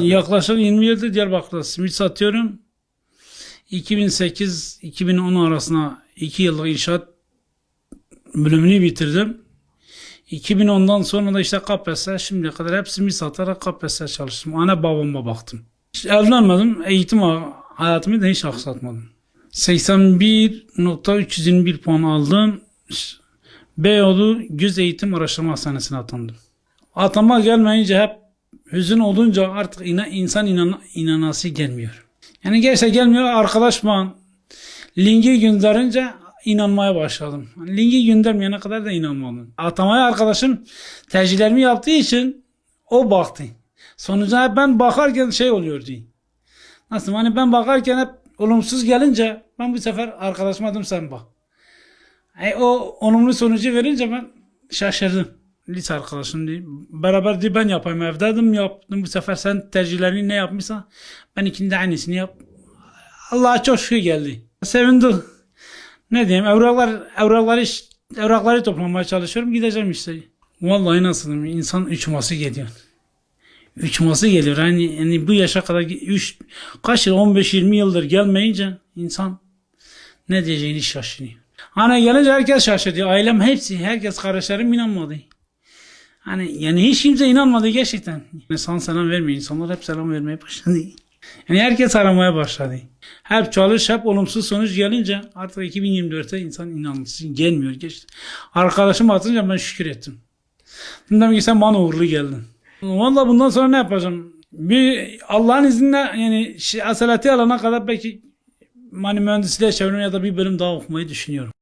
Yaklaşık 20 yıldır Diyarbakır'da simit satıyorum. 2008-2010 arasında 2 yıllık inşaat bölümünü bitirdim. 2010'dan sonra da işte KPSS şimdiye kadar hep simit satarak KPSS çalıştım. Ana babama baktım. Hiç evlenmedim. Eğitim hayatımı da hiç aksatmadım. 81.321 puan aldım. Beyoğlu Göz Eğitim Araştırma Hastanesi'ne atandım. Atama gelmeyince hep hüzün olunca artık ina- insan inan inanası gelmiyor. Yani gerçekten gelmiyor arkadaş bana linki gönderince inanmaya başladım. Linki göndermeyene kadar da inanmadım. Atamaya arkadaşım tercihlerimi yaptığı için o baktı. Sonuca hep ben bakarken şey oluyordu. Nasıl hani ben bakarken hep olumsuz gelince ben bu sefer arkadaşıma dedim sen bak. E, o olumlu sonucu verince ben şaşırdım. Lise arkadaşım diye. Beraber diye ben yapayım evdeydim yaptım. Bu sefer sen tercihlerini ne yapmışsan ben ikindi de aynısını yap. Allah'a çok şükür geldi. Sevindim. Ne diyeyim evraklar evrakları evrakları toplamaya çalışıyorum gideceğim işte. Vallahi nasıl insan uçması geliyor. Uçması geliyor. Yani, yani bu yaşa kadar üç, kaç yıl 15-20 yıldır gelmeyince insan ne diyeceğini şaşırıyor. Hani gelince herkes şaşırdı. Ailem hepsi, herkes kardeşlerim inanmadı. Hani yani hiç kimse inanmadı gerçekten. İnsan selam vermiyor. İnsanlar hep selam vermeye başladı. Yani herkes aramaya başladı. Hep çalış, hep olumsuz sonuç gelince artık 2024'te insan inanması gelmiyor. Geçti. Arkadaşım atınca ben şükür ettim. Dedim ki sen bana uğurlu geldin. Valla bundan sonra ne yapacağım? Bir Allah'ın izniyle yani asalati alana kadar belki hani mühendisliğe çevirme ya da bir bölüm daha okumayı düşünüyorum.